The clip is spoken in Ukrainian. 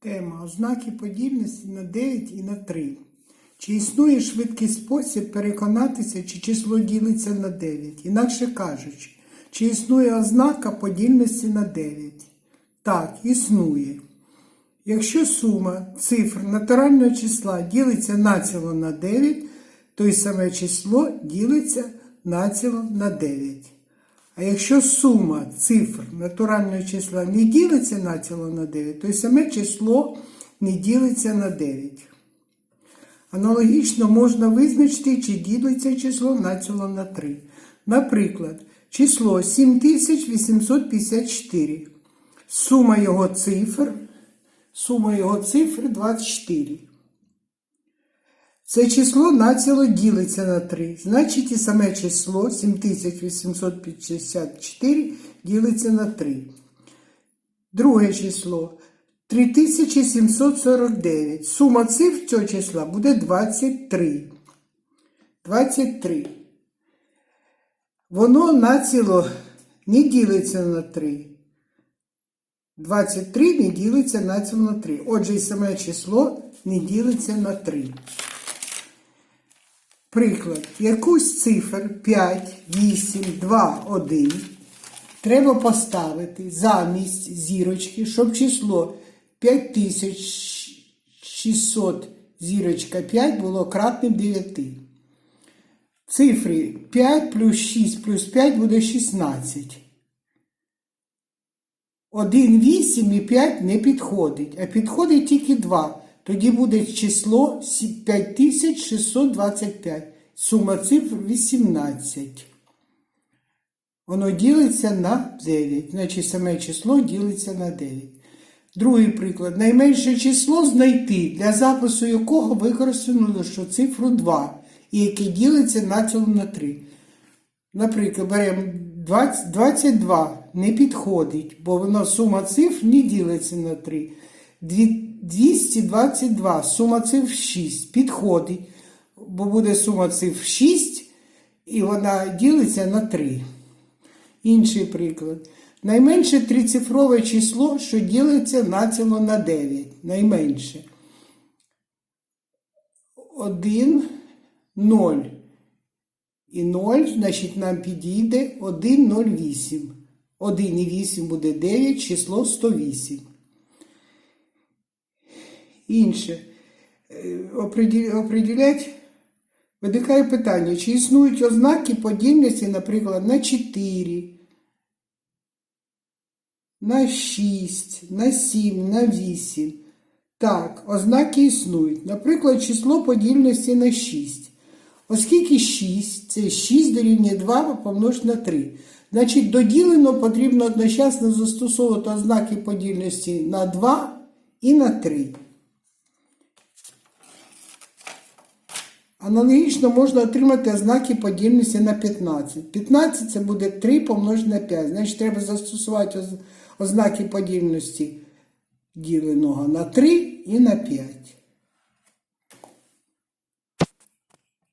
Тема ознаки подібності на 9 і на 3. Чи існує швидкий спосіб переконатися, чи число ділиться на 9? Інакше кажучи, чи існує ознака подільності на 9? Так, існує. Якщо сума цифр натурального числа ділиться націло на 9, то й саме число ділиться націло на 9. А якщо сума цифр натурального числа не ділиться націло на 9, то й саме число не ділиться на 9. Аналогічно можна визначити, чи ділиться число націло на 3. Наприклад, число 7854. Сума його цифр, сума його цифр 24. Це число націло ділиться на 3. Значить, і саме число 7854 ділиться на 3. Друге число 3749. Сума цифр цього числа буде 23. 23. Воно націло не ділиться на 3. 23 не ділиться націло на 3. Отже, і саме число не ділиться на 3. Приклад. Якусь цифр 5, 8, 2, 1 треба поставити замість зірочки, щоб число 5600 зірочка 5 було кратним 9. Цифри 5 плюс 6 плюс 5 буде 16. 1, 8 і 5 не підходить, а підходить тільки 2. Тоді буде число 5625. Сума цифр 18. Воно ділиться на 9. Значить, саме число ділиться на 9. Другий приклад. Найменше число знайти, для запису якого використано лише цифру 2, і яке ділиться націло на 3. Наприклад, беремо 20, 22 не підходить, бо воно сума цифр не ділиться на 3. 222 сума цифр 6 підходить, бо буде сума цифр 6 і вона ділиться на 3. Інший приклад. Найменше трицифрове число, що ділиться націло на 9. Найменше. 1, 0 і 0, значить, нам підійде 1, 0, 8. 1 і 8 буде 9, число 108. Інше. Определять виникає питання, чи існують ознаки подібності, наприклад, на 4, на 6, на 7, на 8. Так, ознаки існують. Наприклад, число подільності на 6. Оскільки 6 це 6 дорівнює 2 помножити на 3. Значить, до ділено потрібно одночасно застосовувати ознаки подільності на 2 і на 3. Аналогічно можна отримати ознаки подільності на 15. 15 це буде 3 помножити на 5. Значить, треба застосувати оз- ознаки подільності діленого на 3 і на 5.